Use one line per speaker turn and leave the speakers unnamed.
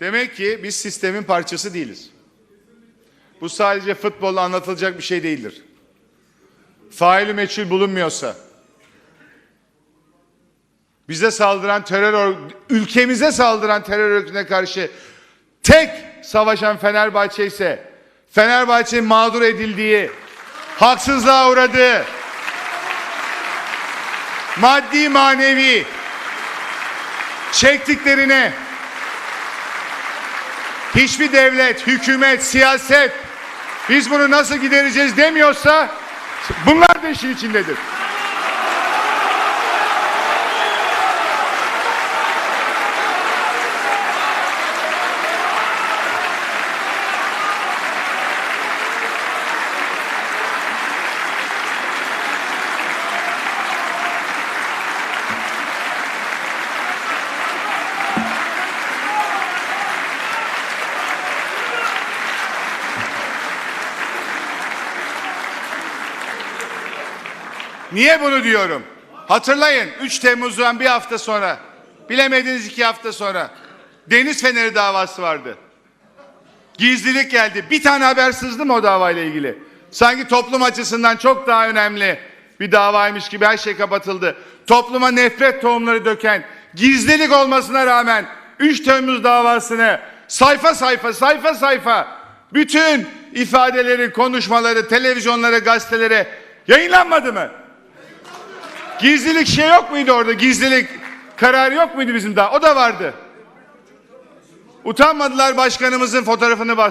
Demek ki biz sistemin parçası değiliz. Bu sadece futbolla anlatılacak bir şey değildir. Faili meçhul bulunmuyorsa, bize saldıran terör ülkemize saldıran terör örgütüne karşı tek savaşan Fenerbahçe ise Fenerbahçe'nin mağdur edildiği, haksızlığa uğradığı, maddi manevi çektiklerine hiçbir devlet, hükümet, siyaset biz bunu nasıl gidereceğiz demiyorsa bunlar da işin içindedir. Niye bunu diyorum? Hatırlayın 3 Temmuz'dan bir hafta sonra, bilemediniz iki hafta sonra Deniz Feneri davası vardı. Gizlilik geldi. Bir tane haber sızdı mı o davayla ilgili? Sanki toplum açısından çok daha önemli bir davaymış gibi her şey kapatıldı. Topluma nefret tohumları döken, gizlilik olmasına rağmen 3 Temmuz davasını sayfa sayfa sayfa sayfa bütün ifadeleri, konuşmaları, televizyonlara, gazetelere yayınlanmadı mı? Gizlilik şey yok muydu orada? Gizlilik kararı yok muydu bizim daha? O da vardı. Utanmadılar başkanımızın fotoğrafını bas.